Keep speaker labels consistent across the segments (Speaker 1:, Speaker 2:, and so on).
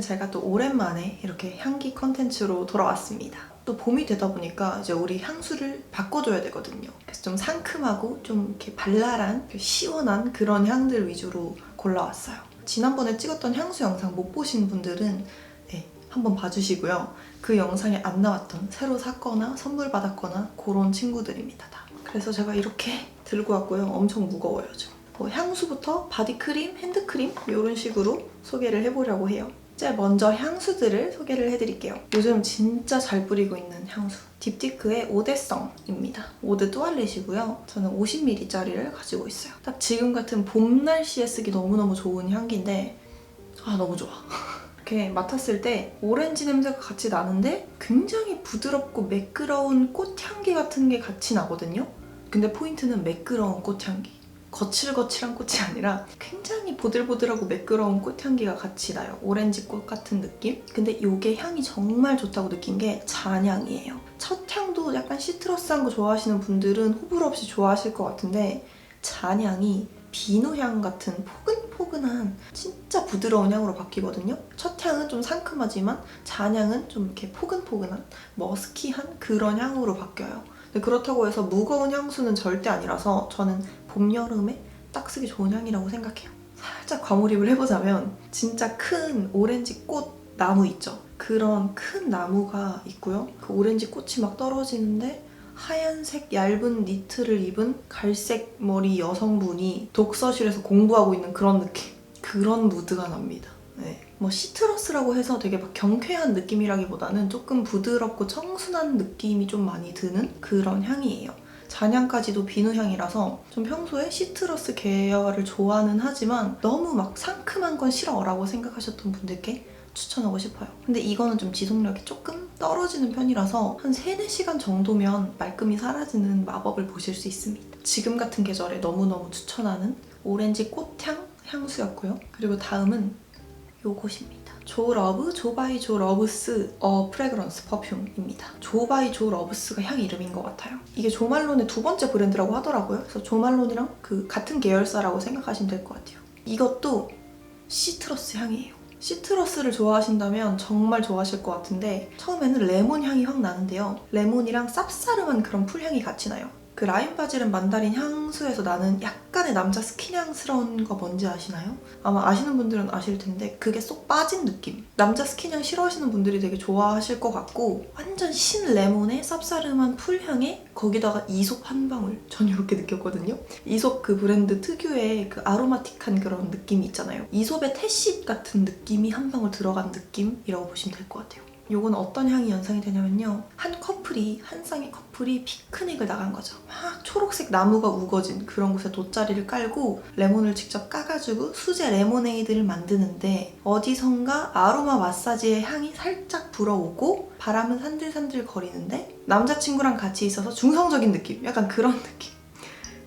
Speaker 1: 오늘은 제가 또 오랜만에 이렇게 향기 컨텐츠로 돌아왔습니다. 또 봄이 되다 보니까 이제 우리 향수를 바꿔줘야 되거든요. 그래서 좀 상큼하고 좀 이렇게 발랄한 그 시원한 그런 향들 위주로 골라왔어요. 지난번에 찍었던 향수 영상 못 보신 분들은 네, 한번 봐주시고요. 그 영상에 안 나왔던 새로 샀거나 선물 받았거나 그런 친구들입니다. 다. 그래서 제가 이렇게 들고 왔고요. 엄청 무거워요 지금. 뭐 향수부터 바디크림, 핸드크림 이런 식으로 소개를 해보려고 해요. 이제 먼저 향수들을 소개를 해드릴게요. 요즘 진짜 잘 뿌리고 있는 향수. 딥티크의 오데성입니다. 오드 뚜알렛이고요. 저는 50ml짜리를 가지고 있어요. 딱 지금 같은 봄 날씨에 쓰기 너무너무 좋은 향기인데 아 너무 좋아. 이렇게 맡았을 때 오렌지 냄새가 같이 나는데 굉장히 부드럽고 매끄러운 꽃향기 같은 게 같이 나거든요. 근데 포인트는 매끄러운 꽃향기. 거칠거칠한 꽃이 아니라 굉장히 보들보들하고 매끄러운 꽃향기가 같이 나요. 오렌지 꽃 같은 느낌? 근데 이게 향이 정말 좋다고 느낀 게 잔향이에요. 첫 향도 약간 시트러스한 거 좋아하시는 분들은 호불호 없이 좋아하실 것 같은데 잔향이 비누향 같은 포근포근한 진짜 부드러운 향으로 바뀌거든요. 첫 향은 좀 상큼하지만 잔향은 좀 이렇게 포근포근한 머스키한 그런 향으로 바뀌어요. 그렇다고 해서 무거운 향수는 절대 아니라서 저는 봄, 여름에 딱 쓰기 좋은 향이라고 생각해요. 살짝 과몰입을 해보자면 진짜 큰 오렌지 꽃 나무 있죠? 그런 큰 나무가 있고요. 그 오렌지 꽃이 막 떨어지는데 하얀색 얇은 니트를 입은 갈색 머리 여성분이 독서실에서 공부하고 있는 그런 느낌. 그런 무드가 납니다. 네. 뭐 시트러스라고 해서 되게 막 경쾌한 느낌이라기보다는 조금 부드럽고 청순한 느낌이 좀 많이 드는 그런 향이에요. 잔향까지도 비누향이라서 좀 평소에 시트러스 계열을 좋아는 하지만 너무 막 상큼한 건 싫어 라고 생각하셨던 분들께 추천하고 싶어요. 근데 이거는 좀 지속력이 조금 떨어지는 편이라서 한 3, 4시간 정도면 말끔히 사라지는 마법을 보실 수 있습니다. 지금 같은 계절에 너무너무 추천하는 오렌지 꽃향 향수였고요. 그리고 다음은 요것입니다. 조러브 조바이 조러브스 어 프레그런스 퍼퓸입니다. 조바이 조러브스가 향 이름인 것 같아요. 이게 조말론의 두 번째 브랜드라고 하더라고요. 그래서 조말론이랑 그 같은 계열사라고 생각하시면 될 것 같아요. 이것도 시트러스 향이에요. 시트러스를 좋아하신다면 정말 좋아하실 것 같은데 처음에는 레몬 향이 확 나는데요. 레몬이랑 쌉싸름한 그런 풀향이 같이 나요. 그 라임 바질은 만다린 향수에서 나는 약간의 남자 스킨향스러운 거 뭔지 아시나요? 아마 아시는 분들은 아실 텐데 그게 쏙 빠진 느낌. 남자 스킨향 싫어하시는 분들이 되게 좋아하실 것 같고 완전 신 레몬의 쌉싸름한 풀향에 거기다가 이솝 한 방울. 전 이렇게 느꼈거든요. 이솝 그 브랜드 특유의 그 아로마틱한 그런 느낌이 있잖아요. 이솝의 태씰 같은 느낌이 한 방울 들어간 느낌이라고 보시면 될 것 같아요. 요건 어떤 향이 연상이 되냐면요. 한 커플이, 한 쌍의 커플이 피크닉을 나간 거죠. 막 초록색 나무가 우거진 그런 곳에 돗자리를 깔고 레몬을 직접 까가지고 수제 레모네이드를 만드는데 어디선가 아로마 마사지의 향이 살짝 불어오고 바람은 산들산들 거리는데 남자친구랑 같이 있어서 중성적인 느낌. 약간 그런 느낌.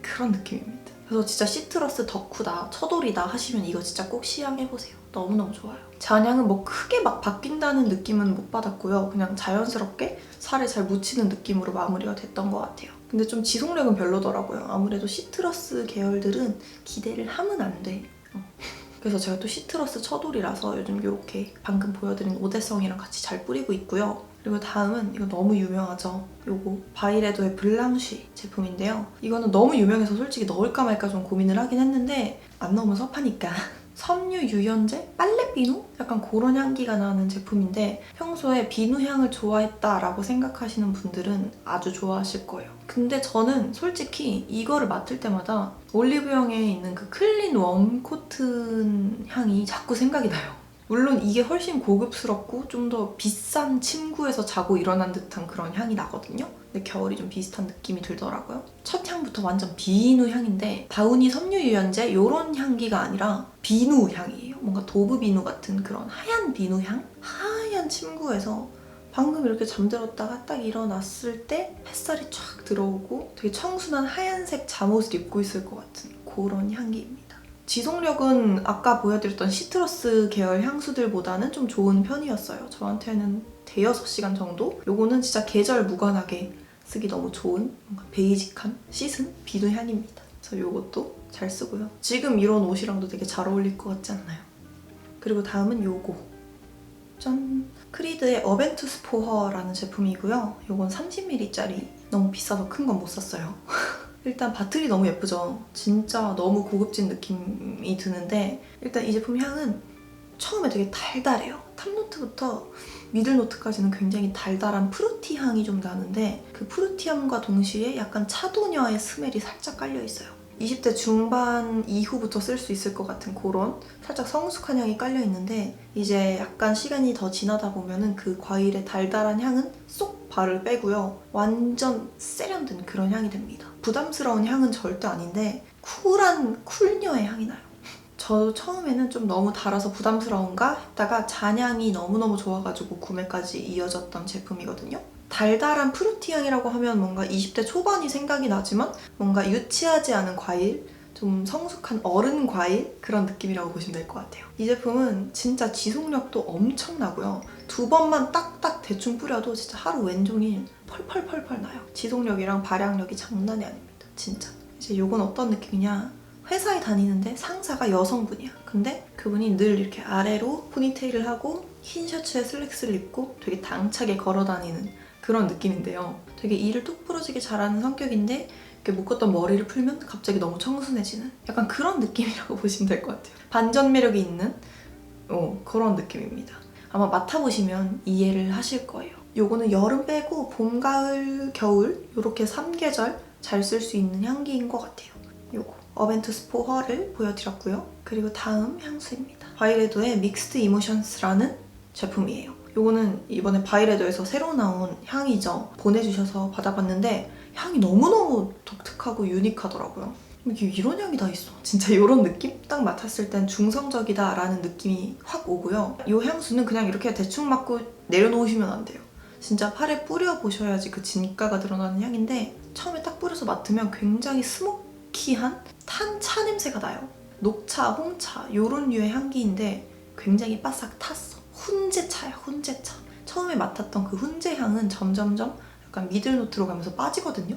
Speaker 1: 그런 느낌입니다. 그래서 진짜 시트러스 덕후다, 처돌이다 하시면 이거 진짜 꼭 시향해보세요. 너무너무 좋아요. 잔향은 뭐 크게 막 바뀐다는 느낌은 못 받았고요. 그냥 자연스럽게 살에 잘 묻히는 느낌으로 마무리가 됐던 것 같아요. 근데 좀 지속력은 별로더라고요. 아무래도 시트러스 계열들은 기대를 하면 안 돼. 어. 그래서 제가 또 시트러스 처돌이라서 요즘 이렇게 방금 보여드린 오대성이랑 같이 잘 뿌리고 있고요. 그리고 다음은 이거 너무 유명하죠. 요거 바이레도의 블랑쉬 제품인데요. 이거는 너무 유명해서 솔직히 넣을까 말까 좀 고민을 하긴 했는데 안 넣으면 섭하니까 섬유 유연제? 빨래 비누? 약간 그런 향기가 나는 제품인데 평소에 비누 향을 좋아했다라고 생각하시는 분들은 아주 좋아하실 거예요. 근데 저는 솔직히 이거를 맡을 때마다 올리브영에 있는 그 클린 웜 코튼 향이 자꾸 생각이 나요. 물론 이게 훨씬 고급스럽고 좀 더 비싼 침구에서 자고 일어난 듯한 그런 향이 나거든요. 근데 겨울이 좀 비슷한 느낌이 들더라고요. 첫 향부터 완전 비누 향인데 다우니 섬유 유연제 이런 향기가 아니라 비누 향이에요. 뭔가 도브 비누 같은 그런 하얀 비누 향? 하얀 침구에서 방금 이렇게 잠들었다가 딱 일어났을 때 햇살이 쫙 들어오고 되게 청순한 하얀색 잠옷을 입고 있을 것 같은 그런 향기입니다. 지속력은 아까 보여드렸던 시트러스 계열 향수들보다는 좀 좋은 편이었어요. 저한테는 대여섯 시간 정도? 요거는 진짜 계절 무관하게 쓰기 너무 좋은 뭔가 베이직한 씻은 비누 향입니다. 그래서 요것도 잘 쓰고요. 지금 이런 옷이랑도 되게 잘 어울릴 것 같지 않나요? 그리고 다음은 요거. 짠! 크리드의 어벤투스 포허라는 제품이고요. 이건 30ml짜리. 너무 비싸서 큰 건 못 샀어요. 일단 바틀이 너무 예쁘죠? 진짜 너무 고급진 느낌이 드는데 일단 이 제품 향은 처음에 되게 달달해요. 탑노트부터 미들노트까지는 굉장히 달달한 프루티 향이 좀 나는데 그 프루티함과 동시에 약간 차도녀의 스멜이 살짝 깔려 있어요. 20대 중반 이후부터 쓸 수 있을 것 같은 그런 살짝 성숙한 향이 깔려 있는데 이제 약간 시간이 더 지나다 보면은 그 과일의 달달한 향은 쏙 발을 빼고요. 완전 세련된 그런 향이 됩니다. 부담스러운 향은 절대 아닌데 쿨한 쿨녀의 향이 나요. 저도 처음에는 좀 너무 달아서 부담스러운가 했다가 잔향이 너무너무 좋아가지고 구매까지 이어졌던 제품이거든요. 달달한 프루티 향이라고 하면 뭔가 20대 초반이 생각이 나지만 뭔가 유치하지 않은 과일, 좀 성숙한 어른 과일 그런 느낌이라고 보시면 될 것 같아요. 이 제품은 진짜 지속력도 엄청나고요. 두 번만 딱딱 대충 뿌려도 진짜 하루 왼종일 펄펄펄펄 나요. 지속력이랑 발향력이 장난이 아닙니다. 진짜. 이제 요건 어떤 느낌이냐? 회사에 다니는데 상사가 여성분이야. 근데 그분이 늘 이렇게 아래로 포니테일을 하고 흰 셔츠에 슬랙스를 입고 되게 당차게 걸어 다니는 그런 느낌인데요. 되게 일을 똑부러지게 잘하는 성격인데 이렇게 묶었던 머리를 풀면 갑자기 너무 청순해지는 약간 그런 느낌이라고 보시면 될 것 같아요. 반전 매력이 있는 어, 그런 느낌입니다. 아마 맡아보시면 이해를 하실 거예요. 요거는 여름 빼고 봄, 가을, 겨울 이렇게 3계절 잘 쓸 수 있는 향기인 것 같아요. 요거 어벤투스 포 허를 보여드렸고요. 그리고 다음 향수입니다. 바이레도의 믹스드 이모션스라는 제품이에요. 요거는 이번에 바이레도에서 새로 나온 향이죠. 보내주셔서 받아봤는데 향이 너무너무 독특하고 유니크하더라고요. 이게 이런 향이 다 있어. 진짜 이런 느낌? 딱 맡았을 땐 중성적이다라는 느낌이 확 오고요. 이 향수는 그냥 이렇게 대충 맡고 내려놓으시면 안 돼요. 진짜 팔에 뿌려보셔야지 그 진가가 드러나는 향인데 처음에 딱 뿌려서 맡으면 굉장히 스모키한 탄차 냄새가 나요. 녹차, 홍차 이런 류의 향기인데 굉장히 바싹 탔어. 훈제차야, 훈제차. 처음에 맡았던 그 훈제 향은 점점점 약간 미들노트로 가면서 빠지거든요.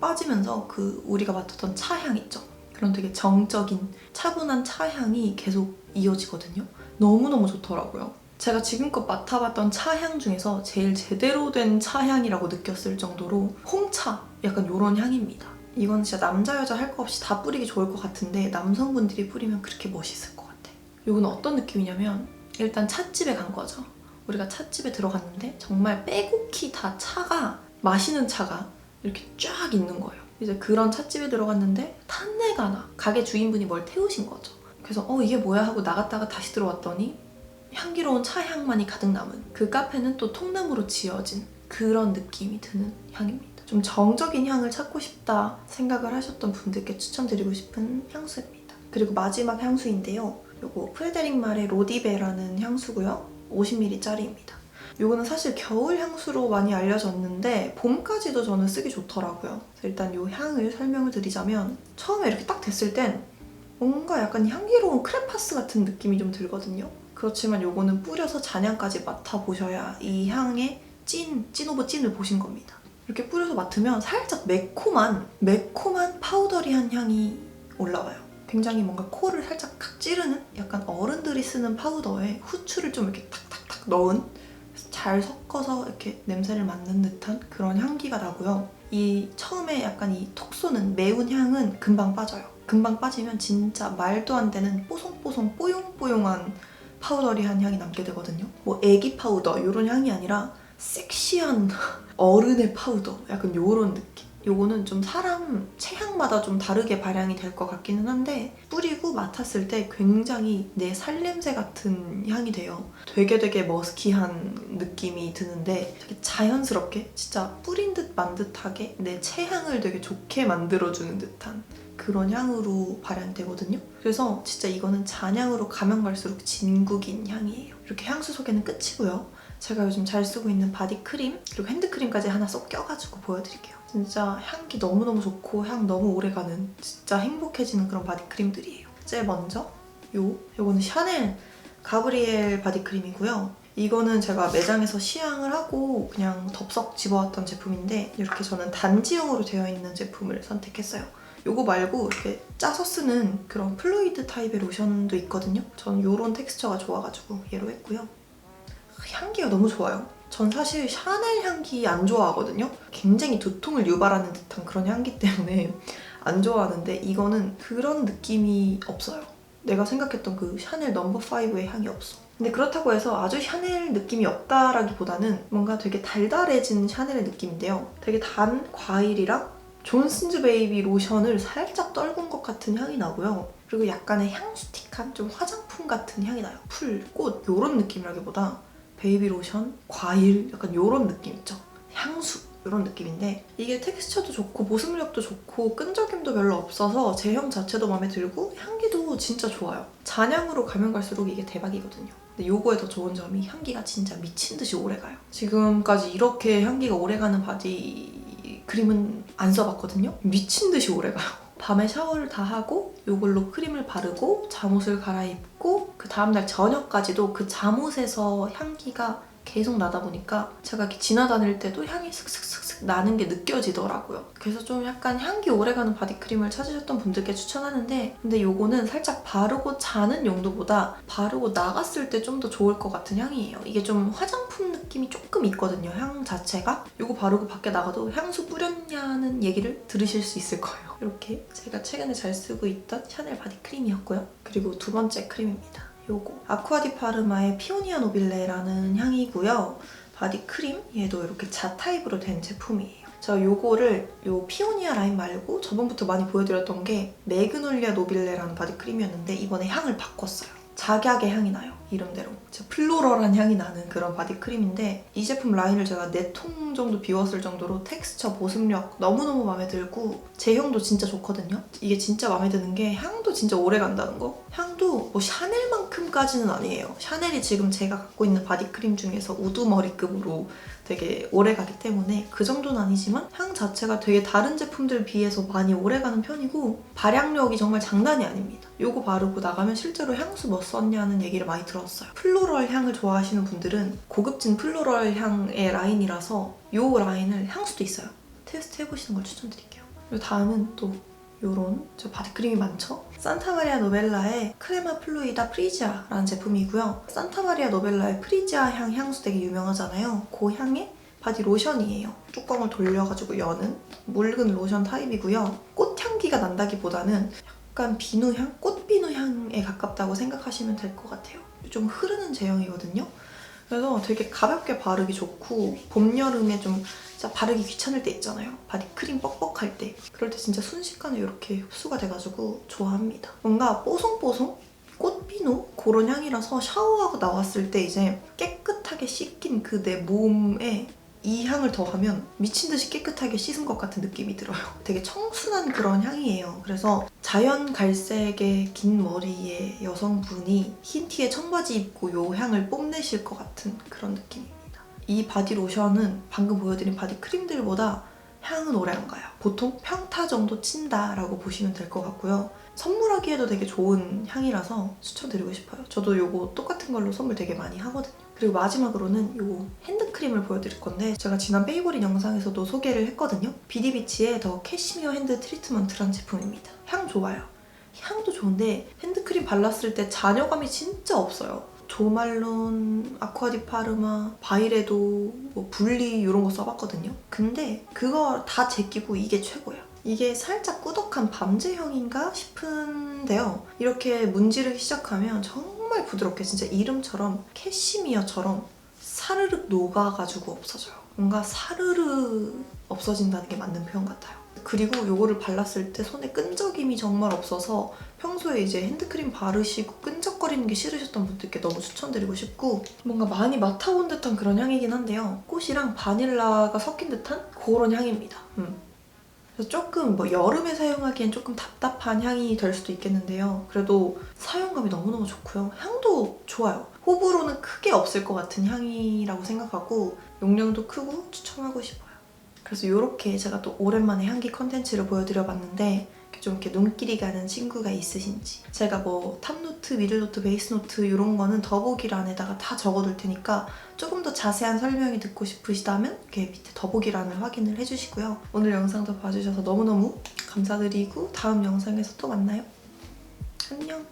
Speaker 1: 빠지면서 그 우리가 맡았던 차향 있죠. 그런 되게 정적인 차분한 차향이 계속 이어지거든요. 너무너무 좋더라고요. 제가 지금껏 맡아봤던 차향 중에서 제일 제대로 된 차향이라고 느꼈을 정도로 홍차 약간 이런 향입니다. 이건 진짜 남자 여자 할 거 없이 다 뿌리기 좋을 것 같은데 남성분들이 뿌리면 그렇게 멋있을 것 같아. 이건 어떤 느낌이냐면 일단 찻집에 간 거죠. 우리가 찻집에 들어갔는데 정말 빼곡히 다 차가 마시는 차가 이렇게 쫙 있는 거예요. 이제 그런 찻집에 들어갔는데 탄내가 나. 가게 주인분이 뭘 태우신 거죠. 그래서 어 이게 뭐야 하고 나갔다가 다시 들어왔더니 향기로운 차향만이 가득 남은 그 카페는 또 통나무로 지어진 그런 느낌이 드는 향입니다. 좀 정적인 향을 찾고 싶다 생각을 하셨던 분들께 추천드리고 싶은 향수입니다. 그리고 마지막 향수인데요. 요거 프레데릭 말의 로디베라는 향수고요. 50ml짜리입니다. 요거는 사실 겨울 향수로 많이 알려졌는데 봄까지도 저는 쓰기 좋더라고요. 일단 요 향을 설명을 드리자면 처음에 이렇게 딱 됐을 땐 뭔가 약간 향기로운 크레파스 같은 느낌이 좀 들거든요. 그렇지만 요거는 뿌려서 잔향까지 맡아보셔야 이 향의 찐, 찐 오브 찐을 보신 겁니다. 이렇게 뿌려서 맡으면 살짝 매콤한, 매콤한 파우더리한 향이 올라와요. 굉장히 뭔가 코를 살짝 칵 찌르는 약간 어른들이 쓰는 파우더에 후추를 좀 이렇게 탁탁탁 넣은 잘 섞어서 이렇게 냄새를 맡는 듯한 그런 향기가 나고요. 이 처음에 약간 이 톡 쏘는 매운 향은 금방 빠져요. 금방 빠지면 진짜 말도 안 되는 뽀송뽀송 뽀용뽀용한 파우더리한 향이 남게 되거든요. 뭐 애기 파우더 이런 향이 아니라 섹시한 어른의 파우더 약간 이런 느낌. 요거는 좀 사람 체향마다 좀 다르게 발향이 될 것 같기는 한데 뿌리고 맡았을 때 굉장히 내 살냄새 같은 향이 돼요. 되게 되게 머스키한 느낌이 드는데 되게 자연스럽게 진짜 뿌린 듯 만 듯하게 내 체향을 되게 좋게 만들어주는 듯한 그런 향으로 발현되거든요. 그래서 진짜 이거는 잔향으로 가면 갈수록 진국인 향이에요. 이렇게 향수 소개는 끝이고요. 제가 요즘 잘 쓰고 있는 바디 크림 그리고 핸드크림까지 하나 쏙 껴가지고 보여드릴게요. 진짜 향기 너무너무 좋고 향 너무 오래가는 진짜 행복해지는 그런 바디 크림들이에요. 제일 먼저 요 요거는 샤넬 가브리엘 바디 크림이고요. 이거는 제가 매장에서 시향을 하고 그냥 덥석 집어왔던 제품인데 이렇게 저는 단지용으로 되어 있는 제품을 선택했어요. 요거 말고 이렇게 짜서 쓰는 그런 플루이드 타입의 로션도 있거든요. 저는 요런 텍스처가 좋아가지고 얘로 했고요. 향기가 너무 좋아요. 전 사실 샤넬 향기 안 좋아하거든요. 굉장히 두통을 유발하는 듯한 그런 향기 때문에 안 좋아하는데 이거는 그런 느낌이 없어요. 내가 생각했던 그 샤넬 넘버 5의 향이 없어. 근데 그렇다고 해서 아주 샤넬 느낌이 없다라기보다는 뭔가 되게 달달해진 샤넬의 느낌인데요. 되게 단 과일이랑 존슨즈 베이비 로션을 살짝 떨군 것 같은 향이 나고요. 그리고 약간의 향수틱한 좀 화장품 같은 향이 나요. 풀, 꽃 이런 느낌이라기보다 베이비 로션, 과일 약간 이런 느낌 있죠. 향수 이런 느낌인데 이게 텍스처도 좋고 보습력도 좋고 끈적임도 별로 없어서 제형 자체도 마음에 들고 향기도 진짜 좋아요. 잔향으로 가면 갈수록 이게 대박이거든요. 근데 요거에 더 좋은 점이 향기가 진짜 미친 듯이 오래 가요. 지금까지 이렇게 향기가 오래 가는 바디 크림은 안 써봤거든요. 미친 듯이 오래 가요. 밤에 샤워를 다 하고 이걸로 크림을 바르고 잠옷을 갈아입고 그 다음날 저녁까지도 그 잠옷에서 향기가 계속 나다 보니까 제가 이렇게 지나다닐 때도 향이 슥슥슥 슥 나는 게 느껴지더라고요. 그래서 좀 약간 향기 오래가는 바디크림을 찾으셨던 분들께 추천하는데 근데 요거는 살짝 바르고 자는 용도보다 바르고 나갔을 때 좀 더 좋을 것 같은 향이에요. 이게 좀 화장품 느낌이 조금 있거든요. 향 자체가. 요거 바르고 밖에 나가도 향수 뿌렸냐는 얘기를 들으실 수 있을 거예요. 이렇게 제가 최근에 잘 쓰고 있던 샤넬 바디크림이었고요. 그리고 두 번째 크림입니다. 요거 아쿠아디 파르마의 피오니아 노빌레라는 향이고요. 바디 크림 얘도 이렇게 자 타입으로 된 제품이에요. 저 요거를 요 피오니아 라인 말고 저번부터 많이 보여드렸던 게 매그놀리아 노빌레라는 바디 크림이었는데 이번에 향을 바꿨어요. 작약의 향이 나요. 이름대로. 진짜 플로럴한 향이 나는 그런 바디 크림인데 이 제품 라인을 제가 4통 정도 비웠을 정도로 텍스처, 보습력 너무너무 마음에 들고 제형도 진짜 좋거든요. 이게 진짜 마음에 드는 게 향도 진짜 오래 간다는 거. 향도 뭐 샤넬만큼까지는 아니에요. 샤넬이 지금 제가 갖고 있는 바디 크림 중에서 우두머리급으로 되게 오래 가기 때문에 그 정도는 아니지만 향 자체가 되게 다른 제품들 비해서 많이 오래 가는 편이고 발향력이 정말 장난이 아닙니다. 요거 바르고 나가면 실제로 향수 뭐 썼냐는 얘기를 많이 들었어요. 플로 럴 향을 좋아하시는 분들은 고급진 플로럴 향의 라인이라서 요 라인을 향수도 있어요. 테스트 해보시는 걸 추천드릴게요. 그리고 다음은 또 요런 저 바디크림이 많죠? 산타마리아 노벨라의 크레마 플루이다 프리지아라는 제품이고요. 산타마리아 노벨라의 프리지아 향 향수 되게 유명하잖아요. 그 향의 바디 로션이에요. 뚜껑을 돌려가지고 여는 묽은 로션 타입이고요. 꽃향기가 난다기보다는 약간 비누향? 꽃비누 향에 가깝다고 생각하시면 될 것 같아요. 좀 흐르는 제형이거든요. 그래서 되게 가볍게 바르기 좋고 봄, 여름에 좀 진짜 바르기 귀찮을 때 있잖아요. 바디 크림 뻑뻑할 때. 그럴 때 진짜 순식간에 이렇게 흡수가 돼가지고 좋아합니다. 뭔가 뽀송뽀송? 꽃비누? 그런 향이라서 샤워하고 나왔을 때 이제 깨끗하게 씻긴 그 내 몸에 이 향을 더하면 미친 듯이 깨끗하게 씻은 것 같은 느낌이 들어요. 되게 청순한 그런 향이에요. 그래서 자연 갈색의 긴 머리의 여성분이 흰 티에 청바지 입고 이 향을 뽐내실 것 같은 그런 느낌입니다. 이 바디 로션은 방금 보여드린 바디 크림들보다 향은 오래 안 가요. 보통 평타 정도 친다라고 보시면 될 것 같고요. 선물하기에도 되게 좋은 향이라서 추천드리고 싶어요. 저도 이거 똑같은 걸로 선물 되게 많이 하거든요. 그리고 마지막으로는 이 핸드크림을 보여드릴 건데 제가 지난 베이버린 영상에서도 소개를 했거든요. 비디비치의 더 캐시미어 핸드 트리트먼트라는 제품입니다. 향 좋아요. 향도 좋은데 핸드크림 발랐을 때 잔여감이 진짜 없어요. 조말론, 아쿠아디 파르마, 바이레도, 뭐 분리 이런 거 써봤거든요. 근데 그거 다 제끼고 이게 최고예요. 이게 살짝 꾸덕한 밤제형인가 싶은데요. 이렇게 문지르기 시작하면 정말 부드럽게 진짜 이름처럼 캐시미어처럼 사르륵 녹아가지고 없어져요. 뭔가 사르르 없어진다는 게 맞는 표현 같아요. 그리고 이거를 발랐을 때 손에 끈적임이 정말 없어서 평소에 이제 핸드크림 바르시고 끈적거리는 게 싫으셨던 분들께 너무 추천드리고 싶고 뭔가 많이 맡아본 듯한 그런 향이긴 한데요. 꽃이랑 바닐라가 섞인 듯한 그런 향입니다. 음. 그래서 조금 뭐 여름에 사용하기엔 조금 답답한 향이 될 수도 있겠는데요. 그래도 사용감이 너무너무 좋고요. 향도 좋아요. 호불호는 크게 없을 것 같은 향이라고 생각하고 용량도 크고 추천하고 싶어요. 그래서 이렇게 제가 또 오랜만에 향기 컨텐츠를 보여드려봤는데 좀 이렇게 눈길이 가는 친구가 있으신지 제가 뭐 탑노트, 미들노트, 베이스노트 이런 거는 더보기란에다가 다 적어둘 테니까 조금 더 자세한 설명이 듣고 싶으시다면 이렇게 밑에 더보기란을 확인을 해주시고요. 오늘 영상도 봐주셔서 너무너무 감사드리고 다음 영상에서 또 만나요. 안녕!